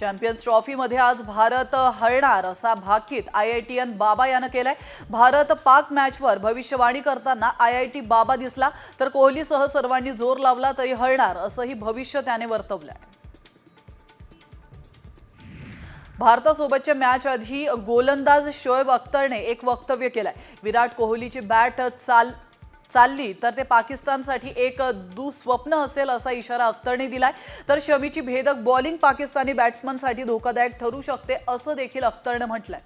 Champions ट्रॉफीमध्ये आज भारत हरणार असा भाकीत आय आय टी एन बाबा यानं केलाय. भारत पाक मॅचवर भविष्यवाणी करताना आय आय टी बाबा दिसला तर कोहलीसह सर्वांनी जोर लावला तरी हरणार असंही भविष्य त्याने वर्तवलंय. भारतासोबतच्या मॅच आधी गोलंदाज शोएब अख्तरने एक वक्तव्य केलंय. विराट कोहलीची बॅट चाल चालली तर ते पाकिस्तानसाठी एक दुस्वप्न असेल असा इशारा अख्तरने दिलाय. तर शमीची भेदक बॉलिंग पाकिस्तानी बॅट्समनसाठी धोकादायक ठरू शकते असं देखील अख्तरनं म्हटलंय.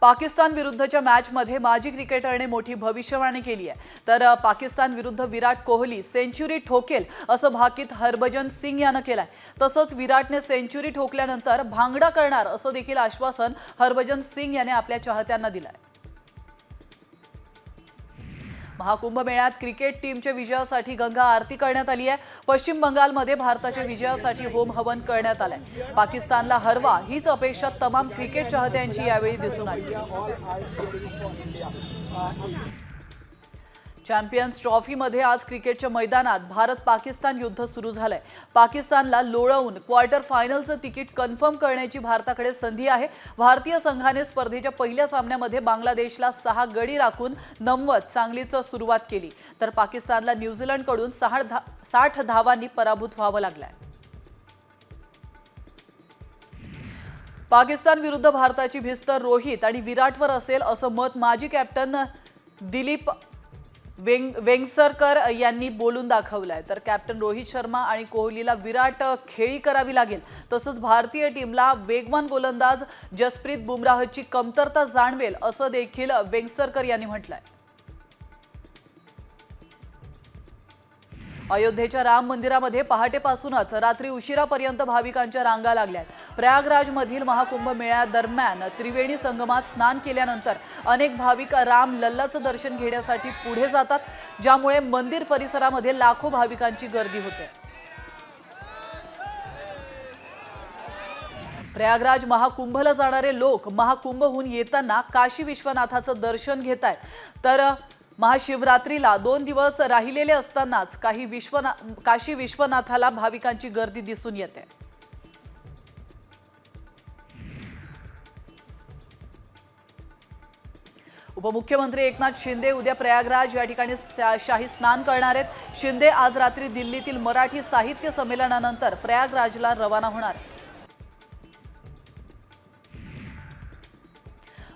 पाकिस्तान विरुद्धच्या मॅचमध्ये माजी क्रिकेटरने मोठी भविष्यवाणी केली आहे. तर पाकिस्तान विरुद्ध विराट कोहली सेंच्युरी ठोकेल असं भाकीत हरभजन सिंग यानं केलंय. तसंच विराटने सेंच्युरी ठोकल्यानंतर भांगडा करणार असं देखील आश्वासन हरभजन सिंग याने आपल्या चाहत्यांना दिलंय. महाकुंभ मेळ्यात क्रिकेट टीमच्या विजयासाठी गंगा आरती करण्यात आली आहे. पश्चिम बंगालमध्ये भारताच्या विजयासाठी होम हवन करण्यात आलंय. पाकिस्तानला हरवा हीच अपेक्षा तमाम क्रिकेट चाहत्यांची यावेळी दिसून आली. चॅम्पियन्स ट्रॉफीमध्ये आज क्रिकेटच्या मैदानात भारत पाकिस्तान युद्ध सुरू झालंय. पाकिस्तानला लोळवून क्वार्टर फायनलचं तिकीट कन्फर्म करण्याची भारताकडे संधी आहे. भारतीय संघाने स्पर्धेच्या पहिल्या सामन्यामध्ये बांगलादेशला सहा गडी राखून नमवत चांगलीच सुरुवात केली. तर पाकिस्तानला न्यूझीलंडकडून सहा धा साठ धावांनी पराभूत व्हावं लागलंय. पाकिस्तान विरुद्ध भारताची भिस्त रोहित आणि विराटवर असेल असं मत माजी कॅप्टन दिलीप वेंग वेंगसरकर यांनी बोलून दाखवलंय. तर कॅप्टन रोहित शर्मा आणि कोहलीला विराट खेळी करावी लागेल. तसंच भारतीय टीमला वेगवान गोलंदाज जसप्रीत बुमराहची कमतरता जाणवेल असं देखील वेंगसरकर यांनी म्हटलंय. अयोध्येच्या राम मंदिरामध्ये पहाटेपासूनच रात्री उशिरापर्यंत भाविकांच्या रांगा लागल्या प्रयागराजमधील महाकुंभ मेळ्यादरम्यान त्रिवेणी संगमात स्नान केल्यानंतर अनेक भाविक राम लल्लाचं दर्शन घेण्यासाठी पुढे जातात ज्यामुळे मंदिर परिसरामध्ये लाखो भाविकांची गर्दी होते. प्रयागराज महाकुंभला जाणारे लोक महाकुंभहून येताना काशी विश्वनाथाचं दर्शन घेत आहेत तर महाशिवरात्रीला दोन दिवस राहिलेले असतानाच काही विश्वना काशी विश्वनाथाला भाविकांची गर्दी दिसून येते उपमुख्यमंत्री एकनाथ शिंदे उद्या प्रयागराज या ठिकाणी शाही स्नान करणार आहेत शिंदे आज रात्री दिल्लीतील मराठी साहित्य संमेलनानंतर प्रयागराजला रवाना होणार आहेत.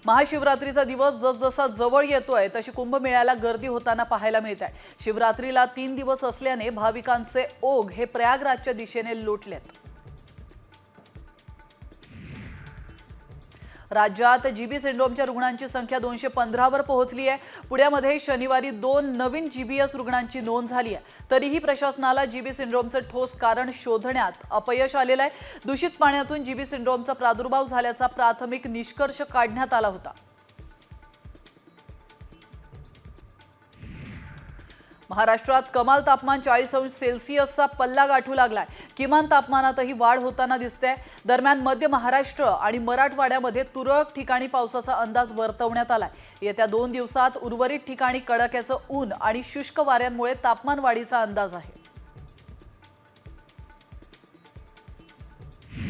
महाशिवरात्रीचा दिवस जसजसा जवळ येतोय तशी कुंभमेळ्याला गर्दी होताना पाहायला मिळत आहे शिवरात्रीला तीन दिवस असल्याने भाविकांचे ओघ हे प्रयागराजच्या दिशेने लोटलेत. राज्यात जीबी सिंड्रोमच्या रुग्णांची संख्या दोनशे पंधरावर पोहोचली आहे. पुण्यामध्ये शनिवारी दोन नवीन जीबीएस रुग्णांची नोंद झाली आहे. तरीही प्रशासनाला जीबी सिंड्रोमचं ठोस कारण शोधण्यात अपयश आलेलं आहे. दूषित पाण्यातून जीबी सिंड्रोमचा प्रादुर्भाव झाल्याचा प्राथमिक निष्कर्ष काढण्यात आला होता. महाराष्ट्रात कमाल तापमान चाळीस अंश सेल्सिअसचा पल्ला गाठू लागलाय. किमान तापमानातही वाढ होताना दिसते दरम्यान मध्य महाराष्ट्र आणि मराठवाड्यामध्ये तुरळक ठिकाणी पावसाचा अंदाज वर्तवण्यात आलाय. येत्या दोन दिवसात उर्वरित ठिकाणी कडाक्याचं ऊन आणि शुष्क वाऱ्यांमुळे तापमान वाढीचा अंदाज आहे.